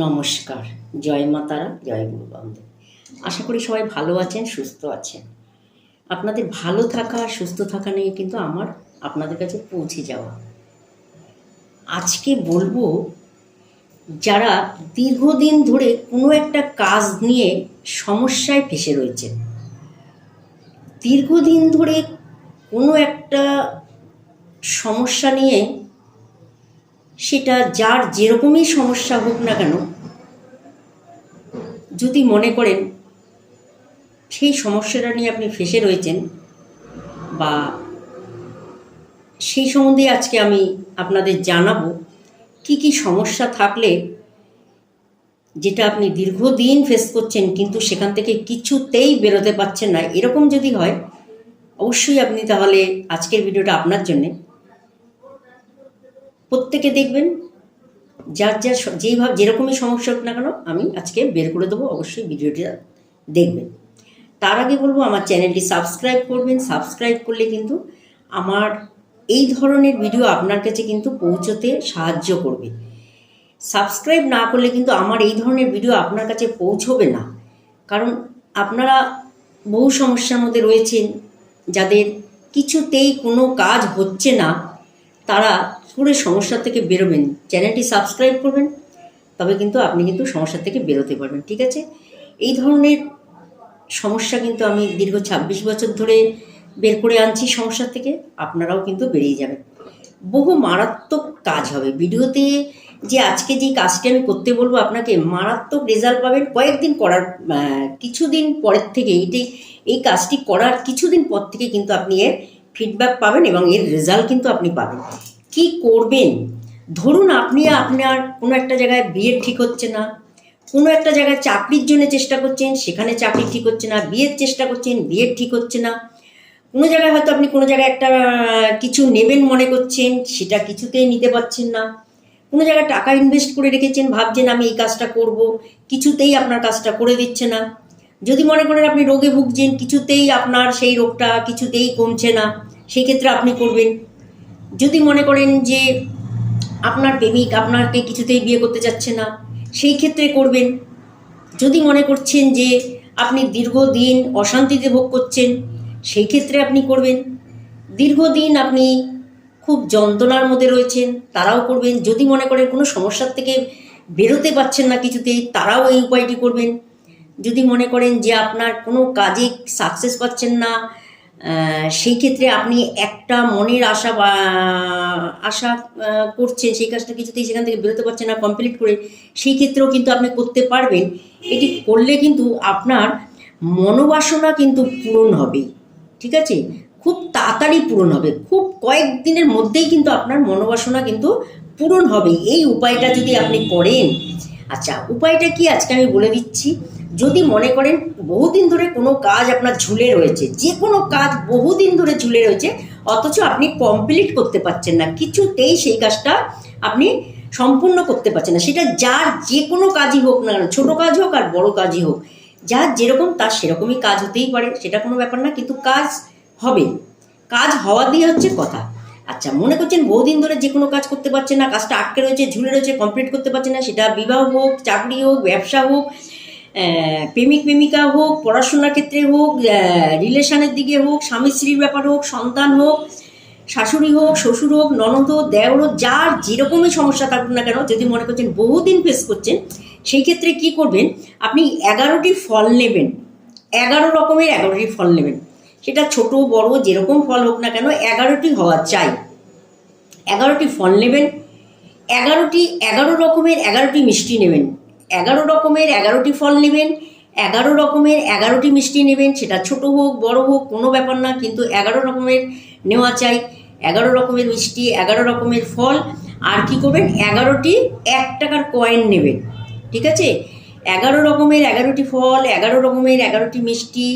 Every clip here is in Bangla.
নমস্কার। জয় মাতারা জয় গুরু আশা করি সবাই ভালো আছেন, সুস্থ আছেন। আপনাদের ভালো থাকা সুস্থ থাকা নিয়ে কিন্তু আমার আপনাদের কাছে পৌঁছে যাওয়া। আজকে বলব, যারা দীর্ঘদিন ধরে কোনো একটা কাজ নিয়ে সমস্যায় ফেসে রয়েছেন, দীর্ঘদিন ধরে কোনো একটা সমস্যা নিয়ে সেটা যার যেরকমই সমস্যা হোক না কেন, যদি মনে করেন সেই সমস্যাটা নিয়ে আপনি ফেসে রয়েছেন বা সেই সম্বন্ধে আজকে আমি আপনাদের জানাব কি কি সমস্যা থাকলে যেটা আপনি দীর্ঘদিন ফেস করছেন কিন্তু সেখান থেকে কিছুতেই বেরোতে পারছেন না। এরকম যদি হয়, অবশ্যই আপনি তাহলে আজকের ভিডিওটা আপনার জন্যে প্রত্যেকে দেখবেন যার স- যেইভাবে যেরকমই সমস্যা হোক না কেন, আমি আজকে বের করে দেবো, অবশ্যই ভিডিওটা দেখবেন। তার আগে বলব, আমার চ্যানেলটি সাবস্ক্রাইব করবেন। সাবস্ক্রাইব করলে কিন্তু আমার এই ধরনের ভিডিও আপনার কাছে কিন্তু পৌঁছতে সাহায্য করবে। সাবস্ক্রাইব না করলে কিন্তু আমার এই ধরনের ভিডিও আপনার কাছে পৌঁছবে না। কারণ আপনারা বহু সমস্যার মধ্যে রয়েছেন, যাদের কিছুতেই কোনো কাজ হচ্ছে না, তারা করে সমস্যা থেকে বেরোবেন। চ্যানেলটি সাবস্ক্রাইব করবেন, তবে কিন্তু আপনি কিন্তু সমস্যা থেকে বেরোতে পারবেন, ঠিক আছে? এই ধরনের সমস্যা কিন্তু আমি দীর্ঘ ছাব্বিশ বছর ধরে বের করে আনছি সমস্যা থেকে, আপনারাও কিন্তু বেরিয়ে যাবেন। বহু মারাত্মক কাজ হবে। ভিডিওতে যে আজকে যে কাজটি আমি করতে বলব আপনাকে, মারাত্মক রেজাল্ট পাবেন। কয়েকদিন করার কিছুদিন পরের থেকে এটি, এই কাজটি করার কিছুদিন পর থেকে কিন্তু আপনি এর ফিডব্যাক পাবেন এবং এর রেজাল্ট কিন্তু আপনি পাবেন। কি করবেন? ধরুন আপনি আপনার কোনো একটা জায়গায় বিয়ে ঠিক হচ্ছে না, কোনো একটা জায়গায় চাকরির জন্য চেষ্টা করছেন, সেখানে চাকরি ঠিক হচ্ছে না, বিয়ের চেষ্টা করছেন বিয়ের ঠিক হচ্ছে না। কোনো জায়গায় হয়তো আপনি কোনো জায়গায় একটা কিছু নেবেন মনে করছেন, সেটা কিছুতেই নিতে পারছেন না। কোনো জায়গায় টাকা ইনভেস্ট করে রেখেছেন, ভাবছেন আমি এই কাজটা করব, কিছুতেই আপনার কাজটা করে দিচ্ছে না। যদি মনে করেন আপনি রোগে ভুগছেন, কিছুতেই আপনার সেই রোগটা কিছুতেই কমছে না সেই ক্ষেত্রে আপনি করবেন। যদি মনে করেন যে আপনার প্রেমিক আপনাকে কিছুতেই বিয়ে করতে চাচ্ছে না, সেই ক্ষেত্রে করবেন। যদি মনে করছেন যে আপনি দীর্ঘদিন অশান্তিতে ভোগ করছেন, সেই ক্ষেত্রে আপনি করবেন। দীর্ঘদিন আপনি খুব যন্ত্রণার মধ্যে রয়েছেন, তারাও করবেন। যদি মনে করেন কোনো সমস্যার থেকে বেরোতে পারছেন না কিছুতেই, তারাও এই উপায়টি করবেন। যদি মনে করেন যে আপনার কোনো কাজে সাকসেস পাচ্ছেন না সেই ক্ষেত্রে আপনি একটা মনের আশা বা, আশা করছেন, সেই কাজটা কিছুতেই সেখান থেকে বেরোতে পারছেন না কমপ্লিট করে সেই ক্ষেত্রেও কিন্তু আপনি করতে পারবেন। এটি করলে কিন্তু আপনার মনোবাসনা কিন্তু পূরণ হবে, ঠিক আছে? খুব তাড়াতাড়ি পূরণ হবে, খুব কয়েকদিনের মধ্যেই কিন্তু আপনার মনোবাসনা কিন্তু পূরণ হবে। এই উপায়টা যদি আপনি করেন আচ্ছা উপায়টা কি? আজকে আমি বলে দিচ্ছি। যদি মনে করেন বহুদিন ধরে কোনো কাজ আপনার ঝুলে রয়েছে যে কোনো কাজ বহুদিন ধরে ঝুলে রয়েছে, অথচ আপনি কমপ্লিট করতে পারছেন না, কিছুতেই সেই কাজটা আপনি সম্পূর্ণ করতে পারছেন না। সেটা যার যে কোনো কাজই হোক না কেন, ছোটো কাজ হোক আর বড় কাজই হোক, যার যেরকম তার সেরকমই কাজ হতেই পারে, সেটা কোনো ব্যাপার না, কিন্তু কাজ হবে। কাজ হওয়া দিয়ে হচ্ছে কথা। আচ্ছা মনে করছেন বহুদিন ধরে যে কোনো কাজ করতে পারছেন না, কাজটা আটকে রয়েছে, ঝুলে রয়েছে কমপ্লিট করতে পারছেন না, সেটা বিবাহ হোক, চাকরি হোক, ব্যবসা হোক প্রেমিক, প্রেমিকা হোক, পড়াশোনার ক্ষেত্রে হোক রিলেশনের দিকে হোক, স্বামী, স্ত্রীর ব্যাপার হোক, সন্তান হোক, শাশুড়ি হোক, শ্বশুর হোক, ননদ হোক, দেওর হোক, যার যেরকমই সমস্যা থাকুক না কেন, যদি মনে করছেন বহুদিন ফেস করছেন, সেই ক্ষেত্রে কি করবেন? আপনি এগারোটি ফল নেবেন। এগারো রকমের এগারোটি ফল নেবেন। সেটা ছোট, বড়, যেরকম ফল হোক না কেন, এগারোটি হওয়া চাই। এগারোটি ফল নেবেন। এগারোটি, এগারো রকমের এগারোটি মিষ্টি নেবেন। এগারো রকমের এগারোটি ফল নেবেন, এগারো রকমের এগারোটি মিষ্টি নেবেন, সেটা ছোট হোক, বড় হোক, কোনো ব্যাপার না, কিন্তু এগারো রকমের নেওয়া চাই। এগারো রকমের মিষ্টি, এগারো রকমের ফল, আর কি করবেন? এগারোটি এক টাকার কয়েন নেবেন, ঠিক আছে? এগারো রকমের এগারোটি ফল, এগারো রকমের এগারোটি মিষ্টি,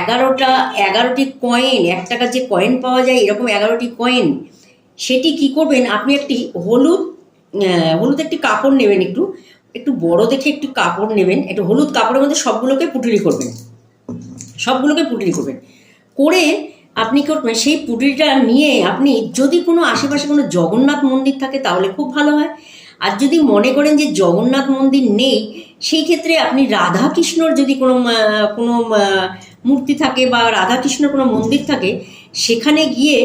এগারোটা, এগারোটি কয়েন এক টাকার যে কয়েন পাওয়া যায়, এরকম এগারোটি কয়েন সেটি কি করবেন? আপনি একটি হলুদ হলুদ একটি কাপড় নেবেন একটু একটু বড় দেখে একটু কাপড় নেবেন, একটু হলুদ কাপড়ের মধ্যে সবগুলোকে পুটুলি করবেন। সবগুলোকে পুটুলি করবেন। করে আপনি করবেন সেই পুটুলিটা নিয়ে আপনি যদি কোনো আশেপাশে কোনো জগন্নাথ মন্দির থাকে তাহলে খুব ভালো হয়। আর যদি মনে করেন যে জগন্নাথ মন্দির নেই, সেই ক্ষেত্রে আপনি রাধা কৃষ্ণর যদি কোনো কোনো মূর্তি থাকে বা রাধা কৃষ্ণর কোনো মন্দির থাকে, সেখানে গিয়ে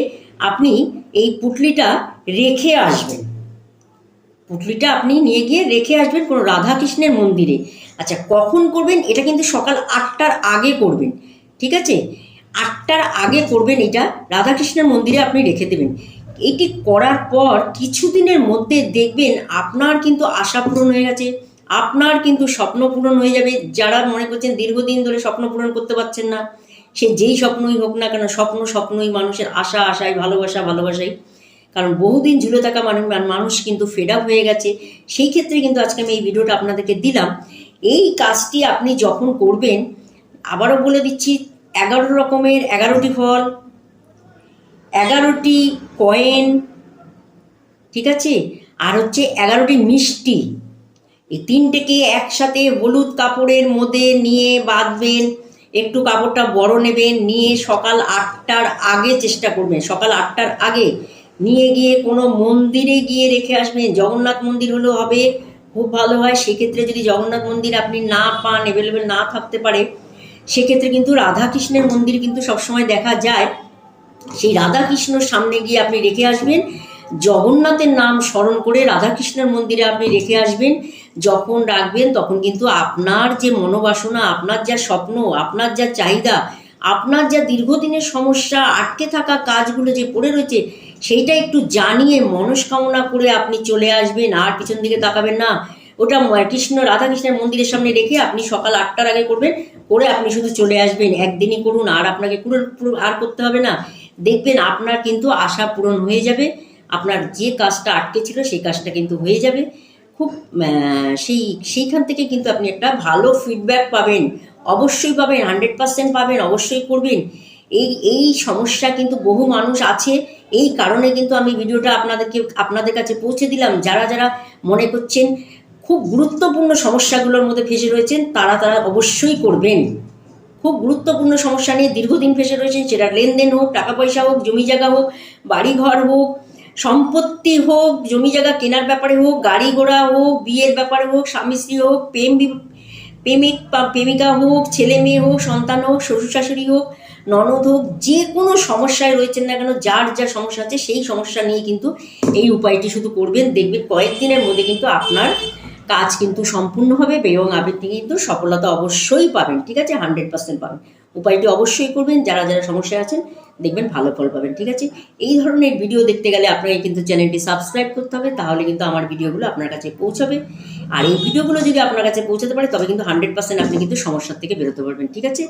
আপনি এই পুটলিটা রেখে আসবেন। পুটলিটা আপনি নিয়ে গিয়ে রেখে আসবেন কোনো রাধাকৃষ্ণের মন্দিরে। আচ্ছা কখন করবেন? এটা কিন্তু সকাল আটটার আগে করবেন, ঠিক আছে? আটটার আগে করবেন এটা, রাধাকৃষ্ণের মন্দিরে আপনি রেখে দেবেন। এটি করার পর কিছুদিনের মধ্যে দেখবেন আপনার কিন্তু আশা পূরণ হয়ে গেছে, আপনার কিন্তু স্বপ্ন পূরণ হয়ে যাবে। যারা মনে করছেন দীর্ঘদিন ধরে স্বপ্ন পূরণ করতে পারছেন না, সে যেই স্বপ্নই হোক না কেন, স্বপ্ন স্বপ্নই মানুষের আশা, আশায়, ভালোবাসা ভালোবাসাই কারণ বহুদিন ঝুলে থাকা মানুষ মানুষ কিন্তু ফেড আপ হয়ে গেছে। সেই ক্ষেত্রে কিন্তু আজকে আমি এই ভিডিওটা আপনাদেরকে দিলাম। এই কাজটি আপনি যখন করবেন, আবারও বলে দিচ্ছি, এগারো রকমের এগারোটি ফল, এগারোটি কয়েন ঠিক আছে? আর হচ্ছে এগারোটি মিষ্টি। এই তিনটেকে একসাথে হলুদ কাপড়ের মধ্যে নিয়ে বাঁধবেন, একটু কাপড়টা বড় নেবেন, নিয়ে সকাল আটটার আগে চেষ্টা করবেন। সকাল আটটার আগে নিয়ে গিয়ে কোনো মন্দিরে গিয়ে রেখে আসবেন। জগন্নাথ মন্দির হলেও হবে। খুব ভালো হয়। সেক্ষেত্রে যদি জগন্নাথ মন্দির আপনি না পান অ্যাভেলেবেল না থাকতে পারে, সেক্ষেত্রে কিন্তু রাধাকৃষ্ণের মন্দির কিন্তু সবসময় দেখা যায়। সেই রাধাকৃষ্ণর সামনে গিয়ে আপনি রেখে আসবেন। জগন্নাথের নাম স্মরণ করে রাধাকৃষ্ণের মন্দিরে আপনি রেখে আসবেন। যখন রাখবেন, তখন কিন্তু আপনার যে মনোবাসনা, আপনার যা স্বপ্ন, আপনার যা চাহিদা, আপনার যা দীর্ঘদিনের সমস্যা, আটকে থাকা কাজগুলো যে পড়ে রয়েছে সেইটা একটু জানিয়ে মনস্কামনা করে আপনি চলে আসবেন, আর পিছন দিকে তাকাবেন না। ওটা কৃষ্ণ, রাধাকৃষ্ণের মন্দিরের সামনে রেখে আপনি সকাল আটটার আগে করবেন, করে আপনি শুধু চলে আসবেন। একদিনই করুন, আর আপনাকে পুরো আর করতে হবে না। দেখবেন আপনার কিন্তু আশা পূরণ হয়ে যাবে। আপনার যে কাজটা আটকে ছিল সেই কাজটা কিন্তু হয়ে যাবে। খুব সেই, সেইখান থেকে কিন্তু আপনি একটা ভালো ফিডব্যাক পাবেন। অবশ্যই পাবেন হান্ড্রেড পার্সেন্ট পাবেন, অবশ্যই করবেন। এই এই সমস্যা কিন্তু বহু মানুষ আছে। এই কারণে কিন্তু আমি ভিডিওটা আপনাদেরকে, আপনাদের কাছে পৌঁছে দিলাম। যারা যারা মনে করছেন খুব গুরুত্বপূর্ণ সমস্যাগুলোর মধ্যে ফেসে রয়েছেন, তারা তারা অবশ্যই করবেন। খুব গুরুত্বপূর্ণ সমস্যা নিয়ে দীর্ঘদিন ফেসে রয়েছেন, সেটা লেনদেন হোক টাকা পয়সা হোক, জমি জায়গা হোক বাড়ি ঘর হোক, সম্পত্তি হোক, জমি জায়গা কেনার ব্যাপারে হোক, গাড়ি ঘোড়া হোক, বিয়ের ব্যাপারে হোক, স্বামী স্ত্রী হোক, প্রেম প্রেমিক বা প্রেমিকা হোক, ছেলে মেয়ে হোক, সন্তান হোক, শ্বশুর শাশুড়ি হোক ননদ হোক যে কোনো সমস্যায় রয়েছেন না কেন, যার যা সমস্যা আছে সেই সমস্যা নিয়ে কিন্তু এই উপায়টি শুধু করবেন। দেখবেন কয়েকদিনের মধ্যে কিন্তু আপনার কাজ কিন্তু সম্পূর্ণ হবে এবং আপনি কিন্তু সফলতা অবশ্যই পাবেন। ঠিক আছে? হান্ড্রেড পার্সেন্ট পাবেন। উপায়টি অবশ্যই করবেন, যারা যারা সমস্যায় আছেন, দেখবেন ভালো ফল পাবেন, ঠিক আছে? এই ধরনের ভিডিও দেখতে গেলে আপনাকে কিন্তু চ্যানেলটি সাবস্ক্রাইব করতে হবে, তাহলে কিন্তু আমার ভিডিওগুলো আপনার কাছে পৌঁছাবে। আর এই ভিডিওগুলো যদি আপনার কাছে পৌঁছাতে পারে, তবে কিন্তু হান্ড্রেড পার্সেন্ট আপনি কিন্তু সমস্যার থেকে বেরোতে পারবেন, ঠিক আছে?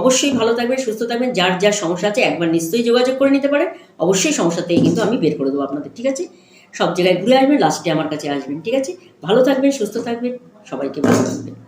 অবশ্যই ভালো থাকবেন, সুস্থ থাকবেন, যার যার সমস্যা আছে একবার নিশ্চয়ই যোগাযোগ করে নিতে পারে অবশ্যই সমস্যা থেকে কিন্তু আমি বের করে দেবো আপনাদের, ঠিক আছে? সব জায়গায় ঘুরে আসবেন লাস্টে আমার কাছে আসবেন, ঠিক আছে? ভালো থাকবেন, সুস্থ থাকবেন, সবাইকে ভালো থাকবেন।